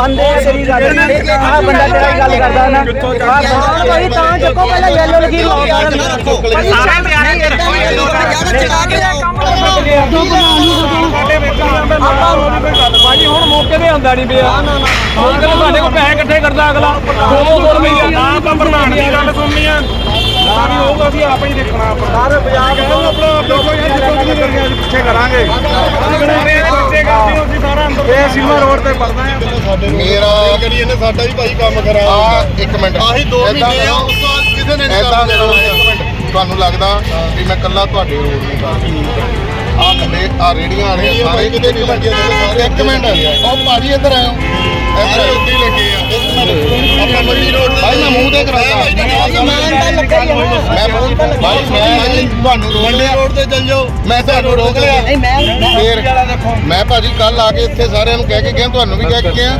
ਜਿਹੜਾ ਬੰਦਾ ਤੇਰਾ ਹੀ ਗੱਲ ਕਰਦਾ ਨਾ। ਹਾਂ ਭਾਈ ਤਾਂ ਚੱਕੋ ਪਹਿਲਾਂ ਯੈਲੋ ਲਗੀ ਲਾਓ ਯਾਰ ਸਾਰੇ ਬਿਆਨ ਹੀ ਰੱਖੋ ਇਹ ਭਾਜੀ ਹੁਣ ਮੌਕੇ ਤੇ ਆਉਂਦਾ ਨਹੀਂ ਪਿਆ। ਹੁਣ ਤੇ ਸਾਡੇ ਕੋਲ ਪੈਸੇ ਇਕੱਠੇ ਕਰਦਾ ਅਗਲਾ। 200 ਰੁਪਏ ਨਾ ਆਪਾਂ ਪ੍ਰਧਾਨ ਦੀ ਗੱਲ ਸੁਣਨੀ ਆ। ਨਾ ਵੀ ਹੋਊਗਾ ਅਸੀਂ ਆਪ ਹੀ ਦੇਖਣਾ ਆਪਾਂ। ਸਾਰੇ ਪੰਜਾਬ ਨੂੰ ਆਪਣਾ ਦੇਖੋ ਯਾਰ ਜਿੱਥੋਂ ਕਰੀਏ ਅਸੀਂ ਪਿੱਛੇ ਕਰਾਂਗੇ ਪਿੱਛੇ ਕਰਦੇ ਹੋ ਅਸੀਂ ਸਾਰਾ ਅੰਦਰ ਇਹ ਸਿਲਮਾ ਰੋਡ ਤੇ ਪੜਦਾ ਆ ਮੇਰਾ ਕਰੀ ਇਹਨੇ ਸਾਡਾ ਵੀ ਭਾਈ ਕੰਮ ਖਰਾਬ ਇੱਕ ਮਿੰਟ। ਆਹੀ 2 ਮਹੀਨੇ ਆ ਉਸ ਤੋਂ ਬਾਅਦ ਕਿਸੇ ਨੇ ਨਹੀਂ ਕੰਮ ਕਰਨਾ। ਤੁਹਾਨੂੰ ਲੱਗਦਾ ਕਿ ਮੈਂ ਕੱਲਾ ਤੁਹਾਡੇ ਰੋਡ ਨੂੰ ਕਰਦਾ ਆ ਕੱਲੇ ਆ ਰੇੜੀਆਂ ਵਾਲੇ ਸਾਰੇ ਕਿਤੇ ਨਹੀਂ ਲੱਗੇ ਸਾਰੇ ਇੱਕ ਮਿੰਟ। ਉਹ ਭਾਜੀ ਇੱਧਰ ਆਇਓ। ਇੱਧਰ ਉੱਤੇ ਲੱਗੇ ਆ। ਆਪਾਂ ਮੰਡੀ ਰੋਡ ਭਾਈ ਮੈਂ ਮੂੰਹ ਤੇ ਕਰਾਉਂਦਾ। ਮੈਂ ਮੂੰਹ ਭਾਈ ਮੈਂ ਤੁਹਾਨੂੰ ਮੰਡੀ ਰੋਡ ਤੇ ਚੱਲ ਜਾਓ। ਮੈਂ ਤੁਹਾਨੂੰ ਰੋਕ ਲਿਆ। ਨਹੀਂ ਮੈਂ ਫੇਰ ਮੈਂ ਭਾਜੀ ਕੱਲ ਆ ਕੇ ਇੱਥੇ ਸਾਰਿਆਂ ਨੂੰ ਕਹਿ ਕੇ ਗਿਆ ਤੁਹਾਨੂੰ ਵੀ ਕਹਿ ਕੇ ਗਿਆ।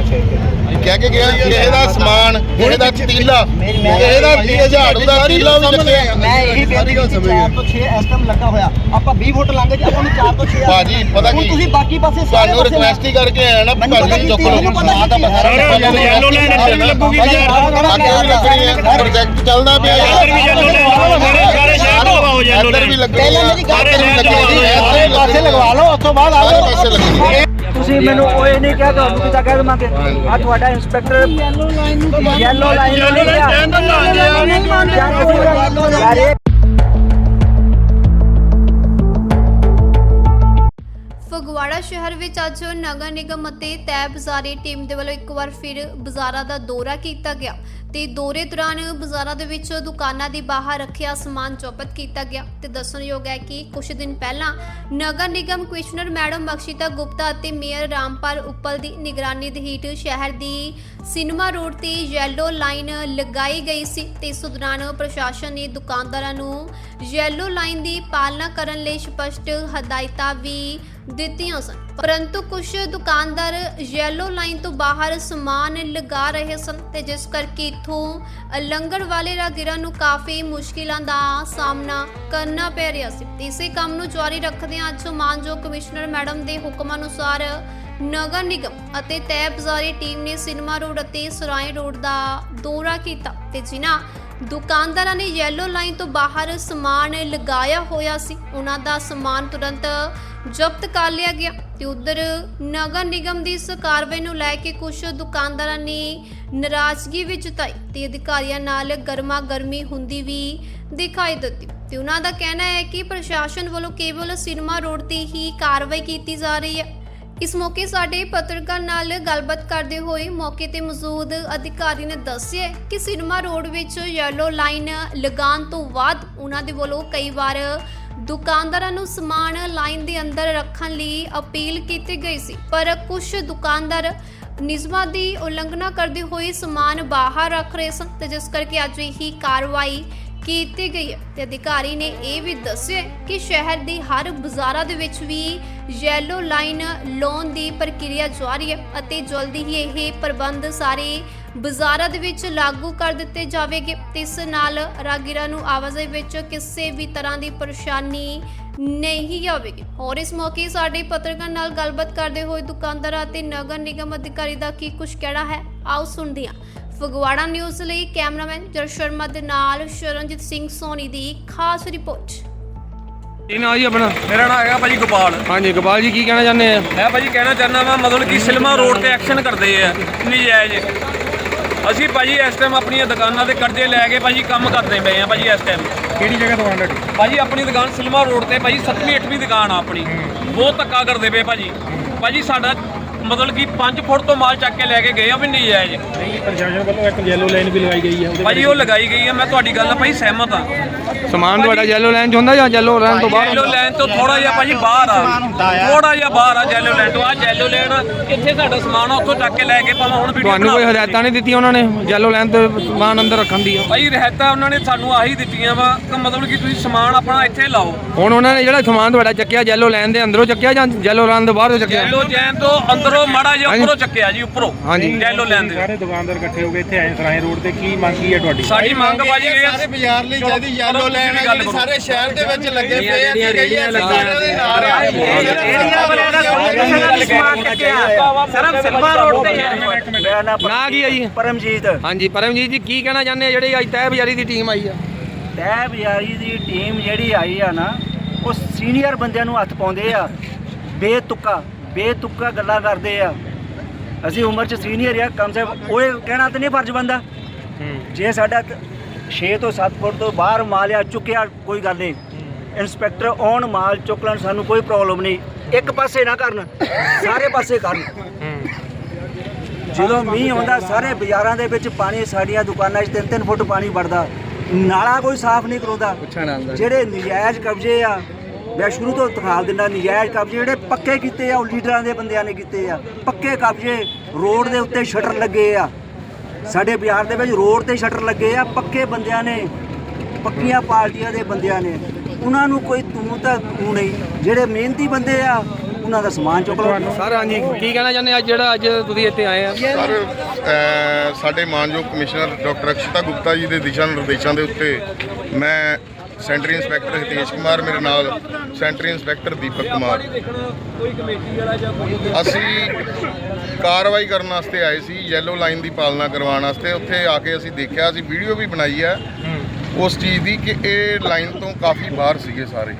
ਕਹਿ ਕੇ ਗਿਆ ਕਿਸੇ ਦਾ ਸਮਾਨ ਕਿਸੇ ਦਾ ਤੀਲਾ ਕਿਸੇ ਦਾ 20000 ਦਾ ਤੀਲਾ ਵੀ ਲੱਗਿਆ ਮੈਂ ਇਹੀ ਬੇਨਤੀ ਕੀਤੀ 4 ਤੋਂ 6 ਇਸ ਟਾਈਮ ਲੱਗਾ ਹੋਇਆ ਆਪਾਂ 20 ਫੁੱਟ ਜੀ ਆਪਾਂ ਨੂੰ 4 ਤੋਂ 6 ਭਾਜੀ, ਪਤਾ ਕੀ? ਤੁਸੀਂ ਬਾਕੀ ਪਾਸੇ ਤੁਹਾਨੂੰ ਰਿਕਵੈਸਟ ਹੀ ਕਰਕੇ ਆਇਆ ਨਾ ਪਤਾ ਭਾਜੀ ਚੁੱਕ ਪਤਾ ਲਓ ਕੀਤੀ। ਸਾਰੇ yellow line ਅੱਗੇ ਵੀ ਲੱਗੂਗੀ। ਅੱਗੇ ਵੀ ਲੱਗਣੀ ਹੈ ਪ੍ਰੋਜੈਕਟ ਚੱਲਦਾ ਪਿਆ ਇੱਧਰ ਵੀ yellow line ਸਾਰੇ ਸਾਰੇ ਸ਼ਹਿਰ ਤੋਂ ਇੱਧਰ ਵੀ line। ਲੱਗਣੀ ਪਹਿਲਾਂ ਮੇਰੀ ਗੱਲ ਇੱਧਰ ਸਾਰੇ ਪਾਸੇ ਲਗਵਾ ਲਓ ਉੱਥੋਂ ਬਾਅਦ ਆ ਸਾਰੇ ਪਾਸੇ ਲੱਗਣੀ ਤੁਸੀਂ ਮੈਨੂੰ ਉਹ ਇਹ ਨਹੀਂ ਕਿਹਾ ਤੁਹਾਨੂੰ ਕਿਤਾ ਕਹਿ ਦਵਾਂਗੇ? ਆ ਤੁਹਾਡਾ ਇੰਸਪੈਕਟਰ ਯੈਲੋ ਲਾਈਨ ਨੂੰ ਯੈਲੋ ਲਾਈਨ ਨੂੰ ਨਹੀਂ ਕਿਹਾ ਨਹੀਂ ਮੰਨਦੇ ਯਾਰ ਇਹ ਫਗਵਾੜਾ ਸ਼ਹਿਰ ਵਿੱਚ ਅੱਜ ਨਗਰ ਨਿਗਮ ਅਤੇ ਤੈ ਬਜ਼ਾਰੀ ਟੀਮ ਦੇ ਵੱਲੋਂ ਇੱਕ ਵਾਰ ਫਿਰ ਬਾਜ਼ਾਰਾਂ ਦਾ ਦੌਰਾ ਕੀਤਾ ਗਿਆ। ਤੇ ਦੌਰੇ ਦੌਰਾਨ ਬਾਜ਼ਾਰਾਂ ਦੇ ਵਿੱਚ ਦੁਕਾਨਾਂ ਦੇ ਬਾਹਰ ਰੱਖਿਆ ਸਮਾਨ ਜ਼ਬਤ ਕੀਤਾ ਗਿਆ ਤੇ ਦੱਸਣਯੋਗ ਹੈ ਕਿ ਕੁਝ ਦਿਨ ਪਹਿਲਾਂ ਨਗਰ ਨਿਗਮ ਕਮਿਸ਼ਨਰ ਮੈਡਮ ਬਖਸ਼ੀਤਾ ਗੁਪਤਾ ਅਤੇ ਮੇਅਰ ਰਾਮਪਾਲ ਉੱਪਲ ਦੀ ਨਿਗਰਾਨੀ ਦੇ ਹੇਠ ਸ਼ਹਿਰ ਦੀ ਸਿਨੇਮਾ ਰੋਡ ਤੇ ਯੈਲੋ ਲਾਈਨ ਲਗਾਈ ਗਈ ਸੀ ਤੇ ਇਸ ਦੌਰਾਨ ਪ੍ਰਸ਼ਾਸਨ ਨੇ ਦੁਕਾਨਦਾਰਾਂ ਨੂੰ ਯੈਲੋ ਲਾਈਨ ਦੀ ਪਾਲਣਾ ਕਰਨ ਲਈ ਸਪਸ਼ਟ ਹਦਾਇਤਾਂ ਵੀ ਦਿੱਤੀਆਂ ਸਨ। ਪਰੰਤੂ ਕੁਝ ਦੁਕਾਨਦਾਰ ਯੈਲੋ ਲਾਈਨ ਤੋਂ ਬਾਹਰ ਸਮਾਨ ਲਗਾ ਰਹੇ ਸਨ ਤੇ ਜਿਸ ਕਰਕੇ ਇਥੋਂ ਲੰਗਰ ਵਾਲੇ ਰਾਗੀਰਾਂ ਨੂੰ ਕਾਫੀ ਮੁਸ਼ਕਿਲਾਂ ਦਾ ਸਾਹਮਣਾ ਕਰਨਾ ਪੈ ਰਿਹਾ ਸੀ। ਇਸੇ ਕੰਮ ਨੂੰ ਜਾਰੀ ਰੱਖਦਿਆਂ ਅੱਜ ਮਾਨਯੋਗ ਕਮਿਸ਼ਨਰ ਮੈਡਮ ਦੇ ਹੁਕਮ ਅਨੁਸਾਰ ਨਗਰ ਨਿਗਮ ਅਤੇ ਤੈ ਬਜ਼ਾਰੀ ਟੀਮ ਨੇ ਸਿਨੇਮਾ ਰੋਡ ਅਤੇ ਸਰਾਏ ਰੋਡ ਦਾ ਦੌਰਾ ਕੀਤਾ ਤੇ ਜਿਨ੍ਹਾਂ ਦੁਕਾਨਦਾਰਾਂ ਨੇ ਯੈਲੋ ਲਾਈਨ ਤੋਂ ਬਾਹਰ ਸਮਾਨ ਲਗਾਇਆ ਹੋਇਆ ਸੀ, ਉਹਨਾਂ ਦਾ ਸਮਾਨ ਤੁਰੰਤ ਜ਼ਬਤ ਕਰ ਲਿਆ ਗਿਆ। ਤੇ ਉਧਰ ਨਗਰ ਨਿਗਮ ਦੀ ਇਸ ਕਾਰਵਾਈ ਨੂੰ ਲੈ ਕੇ ਕੁਝ ਦੁਕਾਨਦਾਰਾਂ ਨੇ ਨਾਰਾਜ਼ਗੀ ਵੀ ਜਤਾਈ ਤੇ ਅਧਿਕਾਰੀਆਂ ਨਾਲ ਗਰਮਾ ਗਰਮੀ ਹੁੰਦੀ ਵੀ ਦਿਖਾਈ ਦਿੱਤੀ। ਤੇ ਉਹਨਾਂ ਦਾ ਕਹਿਣਾ ਹੈ ਕਿ ਪ੍ਰਸ਼ਾਸਨ ਵੱਲੋਂ ਕੇਵਲ ਸਿਨੇਮਾ ਰੋਡ ਤੇ ਹੀ ਕਾਰਵਾਈ ਕੀਤੀ ਜਾ ਰਹੀ ਹੈ। ਇਸ ਮੌਕੇ ਸਾਡੇ ਪੱਤਰਕਾਰ ਨਾਲ ਗੱਲਬਾਤ ਕਰਦੇ ਹੋਏ ਮੌਕੇ ਤੇ ਮੌਜੂਦ ਅਧਿਕਾਰੀ ਨੇ ਦੱਸਿਆ ਕਿ ਸਿਨੇਮਾ ਰੋਡ ਵਿੱਚ ਯੈਲੋ ਲਾਈਨ ਲਗਾਉਣ ਤੋਂ ਬਾਅਦ ਉਹਨਾਂ ਦੇ ਵੱਲੋਂ ਕਈ ਵਾਰ ਦੁਕਾਨਦਾਰਾਂ ਨੂੰ ਸਮਾਨ ਲਾਈਨ ਦੇ ਅੰਦਰ ਰੱਖਣ ਲਈ ਅਪੀਲ ਕੀਤੀ ਗਈ ਸੀ, ਪਰ ਕੁਝ ਦੁਕਾਨਦਾਰ ਨਿਯਮਾਂ ਦੀ ਉਲੰਘਣਾ ਕਰਦੇ ਹੋਏ ਸਮਾਨ ਬਾਹਰ ਰੱਖ ਰਹੇ ਸਨ ਤੇ ਜਿਸ ਕਰਕੇ ਅੱਜ ਇਹੀ ਕਾਰਵਾਈ ਕੀਤੀ ਗਈ ਹੈ। ਤੇ ਅਧਿਕਾਰੀ ਨੇ ਇਹ ਵੀ ਦੱਸਿਆ ਕਿ ਸ਼ਹਿਰ ਦੀ ਹਰ ਬਾਜ਼ਾਰਾਂ ਦੇ ਵਿੱਚ ਵੀ ਯੈਲੋ ਲਾਈਨ ਲੋਨ ਦੀ ਪ੍ਰਕਿਰਿਆ ਜਾਰੀ ਹੈ ਅਤੇ ਜਲਦੀ ਹੀ ਇਹ ਪ੍ਰਬੰਧ ਸਾਰੇ ਬਾਜ਼ਾਰਾਂ ਦੇ ਵਿੱਚ ਲਾਗੂ ਕਰ ਦਿੱਤੇ ਜਾਵੇਗੇ। ਤੇ ਇਸ ਨਾਲ ਰਾਗੀਰਾਂ ਨੂੰ ਆਵਾਜਾਈ ਵਿੱਚ ਕਿਸੇ ਵੀ ਤਰ੍ਹਾਂ ਦੀ ਪਰੇਸ਼ਾਨੀ ਨਹੀਂ ਆਵੇਗੀ। ਹੋਰ ਇਸ ਮੌਕੇ ਸਾਡੇ ਪੱਤਰਕਾਰ ਨਾਲ ਗੱਲਬਾਤ ਕਰਦੇ ਹੋਏ ਦੁਕਾਨਦਾਰਾਂ ਅਤੇ ਨਗਰ ਨਿਗਮ ਅਧਿਕਾਰੀ ਦਾ ਕੀ ਕੁਝ ਕਹਿਣਾ ਹੈ? ਆਓ ਸੁਣਦੇ ਹਾਂ। ਫਗਵਾੜਾ ਨਿਊਜ਼ ਲਈ ਕੈਮਰਾਮੈਨ ਜਰ ਸ਼ਰਮਾ ਦੇ ਨਾਲ ਸ਼ਰਨਜੀਤ ਸਿੰਘ ਸੋਨੀ ਦੀ ਖਾਸ ਰਿਪੋਰਟ। ਕੀ ਨਾਂ ਜੀ ਆਪਣਾ? ਮੇਰਾ ਨਾਮ ਹੈਗਾ ਭਾਜੀ ਗੋਪਾਲ। ਹਾਂਜੀ ਗੋਪਾਲ ਜੀ ਕੀ ਕਹਿਣਾ ਚਾਹੁੰਦੇ ਆ? ਮੈਂ ਭਾਜੀ ਕਹਿਣਾ ਚਾਹੁੰਦਾ ਵਾਂ ਮਤਲਬ ਕਿ ਸਿਲਮਾ ਰੋਡ ਤੇ ਐਕਸ਼ਨ ਕਰਦੇ ਆ ਨਜਾਇਜ਼। ਅਸੀਂ ਭਾਜੀ ਇਸ ਟਾਈਮ ਆਪਣੀਆਂ ਦੁਕਾਨਾਂ ਤੇ ਕਰਜ਼ੇ ਲੈ ਕੇ ਭਾਜੀ ਕੰਮ ਕਰਦੇ ਪਏ ਆ ਭਾਜੀ ਇਸ ਟਾਈਮ ਕਿਹੜੀ ਜਗ੍ਹਾ ਦੁਕਾਨ ਤੁਹਾਡੀ ਭਾਜੀ ਆਪਣੀ ਦੁਕਾਨ ਸਿਲਮਾ ਰੋਡ ਤੇ ਭਾਜੀ 7ਵੀਂ 8ਵੀਂ ਦੁਕਾਨ ਆ ਆਪਣੀ। ਬਹੁਤ ਧੱਕਾ ਕਰਦੇ ਪਏ ਭਾਜੀ। ਭਾਜੀ ਸਾਡਾ ਮਤਲਬ ਕਿ 5 ਫੁੱਟ ਤੋਂ ਮਾਲ ਚੱਕ ਕੇ ਲੈ ਕੇ ਗਏ ਆ ਵੀ ਨਹੀਂ ਜਾਇਜ਼ ਨਹੀਂ ਪ੍ਰਸ਼ਾਸਨ ਵੱਲੋਂ ਇੱਕ ਯੈਲੋ ਲਾਈਨ ਵੀ ਲਗਾਈ ਗਈ ਹੈ ਉਹਦੇ ਭਾਜੀ ਉਹ ਲਗਾਈ ਗਈ ਆ ਮੈਂ ਤੁਹਾਡੀ ਗੱਲ ਨਾਲ ਭਾਜੀ ਸਹਿਮਤ ਆ। ਸਮਾਨ ਤੁਹਾਡਾ ਯੈਲੋ ਲਾਈਨ ਚ ਹੁੰਦਾ ਜਾਂ ਯੈਲੋ ਲਾਈਨ ਤੋਂ ਬਾਹਰ ਜੈਲੋ ਲੈਣ ਤੋਂ ਥੋੜਾ ਜਿਹਾ ਭਾਜੀ ਬਾਹਰ ਆ। ਥੋੜਾ ਜਿਹਾ ਬਾਹਰ ਆ ਜੈਲੋ ਲੈਣ ਤੋਂ। ਆ ਜੈਲੋ ਲੈਣ ਕਿੱਥੇ ਸਾਡਾ ਸਮਾਨ ਆ ਉੱਥੋਂ ਚੱਕ ਕੇ ਲੈ ਕੇ ਭਾਵੇਂ ਹੁਣ ਵੀਡੀਓ ਤੁਹਾਨੂੰ ਕੋਈ ਹਦਾਇਤਾਂ ਨਹੀਂ ਦਿੱਤੀਆਂ ਉਹਨਾਂ ਨੇ? ਯੈਲੋ ਲਾਈਨ ਤੇ ਸਮਾਨ ਅੰਦਰ ਰੱਖਣ ਦੀ ਭਾਈ ਰਹਿਤਾ ਉਹਨਾਂ ਨੇ ਸਾਨੂੰ ਆਹੀ ਦਿੱਤੀਆਂ ਵਾ ਕਿ ਮਤਲਬ ਕਿ ਤੁਸੀਂ ਸਮਾਨ ਆਪਣਾ ਇੱਥੇ ਲਾਓ। ਹੁਣ ਉਹਨਾਂ ਨੇ ਜਿਹੜਾ ਸਮਾਨ ਤੁਹਾਡਾ ਚੱਕਿਆ ਯੈਲੋ ਲਾਈਨ ਦੇ ਅੰਦਰੋਂ ਚੱਕਿਆ ਜਾਂ ਯੈਲੋ ਲਾਈਨ ਤੋਂ ਬਾਹਰੋਂ ਚੱਕਿਆ? ਜੈਲੋ ਜੈਨ ਤੋਂ ਅੰਦਰੋਂ ਉੱਪਰੋਂ ਮਾੜਾ ਜਿਹਾ ਹਾਂਜੀ। ਉੱਪਰੋਂ ਚੱਕਿਆ ਜੀ ਉੱਪਰੋਂ। ਹਾਂਜੀ। ਯੈਲੋ ਲੈਣ ਦੇ। ਸਾਰੇ ਦੁਕਾਨਦਾਰ ਇਕੱਠੇ ਹੋ ਕੇ ਇੱਥੇ ਆਏ ਸਰਾਏ ਰੋਡ ਤੇ ਕੀ ਮੰਗ ਕੀ ਹੈ ਤੁਹਾਡੀ? ਸਾਡੀ ਮੰਗ ਭਾਜੀ ਇਹ ਆ- ਸਾਰੇ ਬਾਜ਼ਾਰ ਲਈ ਚਲੋ, ਯੈਲੋ ਚਲੋ ਲੈਣ ਆ ਗੱਲ ਜਿਹੜੀ ਕਰੋ। ਸਾਰੇ ਸ਼ਹਿਰ ਦੇ ਵਿੱਚ ਲੱਗੇ ਪਏ ਆ ਜਿਹੜੀਆਂ ਰੇਹੜੀਆਂ ਲੱਗੀਆਂ ਦੇ ਨਾਲ ਆ। ਏਰੀਆ ਵਾਲਿਆਂ ਦਾ ਕੋਈ ਕਿਸੇ ਦਾ ਨਹੀਂ ਸਮਾਨ ਚੱਕਿਆ ਸਿਰਫ ਸਿਲਵਾ ਰੋਡ ਤੇ ਮੇਰਾ ਨਾਮ ਨਾਂ। ਕੀ ਹੈ ਜੀ? ਪਰਮਜੀਤ। ਹਾਂਜੀ ਪਰਮਜੀਤ ਜੀ ਕੀ ਕਹਿਣਾ ਚਾਹੁੰਦੇ ਆ? ਜਿਹੜੀ ਅੱਜ ਤਹਿ ਬਜ਼ਾਰੀ ਦੀ ਟੀਮ ਆਈ ਆ। ਤੈ ਬਿਆਰੀ ਦੀ ਟੀਮ ਜਿਹੜੀ ਆਈ ਆ ਨਾ ਉਹ ਸੀਨੀਅਰ ਬੰਦਿਆਂ ਨੂੰ ਹੱਥ ਪਾਉਂਦੇ ਆ। ਬੇਤੁੱਕਾ। ਬੇਤੁੱਕਾ ਗੱਲਾਂ ਕਰਦੇ ਆ। ਅਸੀਂ ਉਮਰ ਚ ਸੀਨੀਅਰ ਆ ਕਮ ਸੇ ਕਮ ਉਹ ਕਹਿਣਾ ਤੇ ਨਹੀਂ ਫਰਜ਼ ਬੰਦਾ। ਜੇ ਸਾਡਾ 6 ਤੋਂ 7 ਫੁੱਟ ਤੋਂ ਬਾਹਰ ਮਾਲ ਆ ਚੁੱਕਿਆ ਕੋਈ ਗੱਲ ਨਹੀਂ। ਇਨਸਪੈਕਟਰ ਆਉਣ ਮਾਲ ਚੁੱਕ ਲੈਣ ਸਾਨੂੰ ਕੋਈ ਪ੍ਰੋਬਲਮ ਨਹੀਂ। ਇੱਕ ਪਾਸੇ ਨਾ ਕਰਨ ਸਾਰੇ ਪਾਸੇ ਕਰਨ। ਜਦੋਂ ਮੀਂਹ ਆਉਂਦਾ ਸਾਰੇ ਬਾਜ਼ਾਰਾਂ ਦੇ ਵਿੱਚ ਪਾਣੀ ਸਾਡੀਆਂ ਦੁਕਾਨਾਂ 'ਚ 3-3 ਫੁੱਟ ਪਾਣੀ ਵੜਦਾ। ਨਾਲਾ ਕੋਈ ਸਾਫ਼ ਨਹੀਂ ਕਰਾਉਂਦਾ ਜਿਹੜੇ ਨਜਾਇਜ਼ ਕਬਜ਼ੇ ਆ ਮੈਂ ਸ਼ੁਰੂ ਤੋਂ ਦਿਖਾ ਦਿੰਦਾ ਨਜਾਇਜ਼ ਕਬਜ਼ੇ ਜਿਹੜੇ ਪੱਕੇ ਕੀਤੇ ਆ ਉਹ ਲੀਡਰਾਂ ਦੇ ਬੰਦਿਆਂ ਨੇ ਕੀਤੇ ਆ। ਪੱਕੇ ਕਬਜ਼ੇ ਰੋਡ ਦੇ ਉੱਤੇ ਸ਼ਟਰ ਲੱਗੇ ਆ। ਸਾਡੇ ਬਾਜ਼ਾਰ ਦੇ ਵਿੱਚ ਰੋਡ ਤੇ ਸ਼ਟਰ ਲੱਗੇ ਆ ਪੱਕੇ ਬੰਦਿਆਂ ਨੇ ਪੱਕੀਆਂ ਪਾਰਟੀਆਂ ਦੇ ਬੰਦਿਆਂ ਨੇ। ਉਹਨਾਂ ਨੂੰ ਕੋਈ ਤੂੰ ਤਾਂ ਤੂੰ ਨਹੀਂ ਜਿਹੜੇ ਮਿਹਨਤੀ ਬੰਦੇ ਆ ਉਹਨਾਂ ਦਾ ਸਮਾਨ ਚੁੱਕ ਲਓ। ਸਰ ਹਾਂਜੀ ਕੀ ਕਹਿਣਾ ਚਾਹੁੰਦੇ ਆ? ਅੱਜ ਜਿਹੜਾ ਅੱਜ ਤੁਸੀਂ ਇੱਥੇ ਆਏ ਆ। ਸਰ ਸਾਡੇ ਮਾਨਯੋਗ ਕਮਿਸ਼ਨਰ ਡਾਕਟਰ ਅਕਸ਼ਤਾ ਗੁਪਤਾ ਜੀ ਦੇ ਦਿਸ਼ਾ ਨਿਰਦੇਸ਼ਾਂ ਦੇ ਉੱਤੇ ਮੈਂ ਸੈਂਟਰੀ ਇੰਸਪੈਕਟਰ ਹਿਤੇਸ਼ ਕੁਮਾਰ ਮੇਰੇ ਨਾਲ, ਸੈਂਟਰੀ ਇੰਸਪੈਕਟਰ ਦੀਪਕ ਕੁਮਾਰ। ਅਸੀਂ ਕਾਰਵਾਈ ਕਰਨ ਵਾਸਤੇ ਆਏ ਸੀ ਯੈਲੋ ਲਾਈਨ ਦੀ ਪਾਲਣਾ ਕਰਵਾਉਣ ਵਾਸਤੇ। ਉੱਥੇ ਆ ਕੇ ਅਸੀਂ ਦੇਖਿਆ, ਅਸੀਂ ਵੀਡੀਓ ਵੀ ਬਣਾਈ ਹੈ। ਉਸ ਚੀਜ਼ ਦੀ ਕਿ ਇਹ ਲਾਈਨ ਤੋਂ ਕਾਫੀ ਬਾਹਰ ਸੀਗੇ ਸਾਰੇ।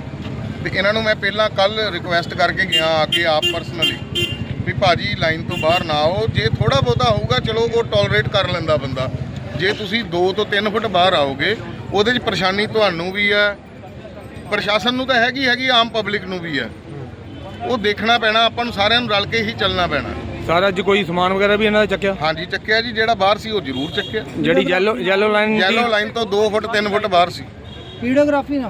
ਤੇ ਇਹਨਾਂ ਨੂੰ ਮੈਂ ਪਹਿਲਾਂ ਕੱਲ ਰਿਕੁਐਸਟ ਕਰਕੇ ਗਿਆ ਆ ਕੇ ਆਪ ਪਰਸਨਲੀ ਵੀ ਭਾਜੀ ਲਾਈਨ ਤੋਂ ਬਾਹਰ ਨਾ ਆਓ। ਜੇ ਥੋੜਾ ਬਹੁਤਾ ਹੋਊਗਾ, ਚਲੋ ਉਹ ਟੋਲਰੇਟ ਕਰ ਲੈਂਦਾ ਬੰਦਾ। ਜੇ ਤੁਸੀਂ 2 ਤੋਂ 3 ਫੁੱਟ ਬਾਹਰ ਆਓਗੇ ਉਹਦੇ 'ਚ ਪਰੇਸ਼ਾਨੀ ਤੁਹਾਨੂੰ ਵੀ ਹੈ ਪ੍ਰਸ਼ਾਸਨ ਨੂੰ ਤਾਂ ਹੈਗੀ ਹੈਗੀ ਆਮ ਪਬਲਿਕ ਨੂੰ ਵੀ ਹੈ ਉਹ ਦੇਖਣਾ ਪੈਣਾ ਆਪਾਂ ਨੂੰ ਸਾਰਿਆਂ ਨੂੰ ਰਲ ਕੇ ਹੀ ਚੱਲਣਾ ਪੈਣਾ। ਸਰ ਅੱਜ ਕੋਈ ਸਮਾਨ ਵਗੈਰਾ ਵੀ ਇਹਨਾਂ ਦਾ ਚੱਕਿਆ? ਹਾਂਜੀ ਚੱਕਿਆ ਜੀ ਜਿਹੜਾ ਬਾਹਰ ਸੀ ਉਹ ਜ਼ਰੂਰ ਚੱਕਿਆ। ਜਿਹੜੀ yellow yellow line yellow line ਤੋਂ 2 ਫੁੱਟ 3 ਫੁੱਟ ਬਾਹਰ ਸੀ। ਵੀਡੀਓਗ੍ਰਾਫੀ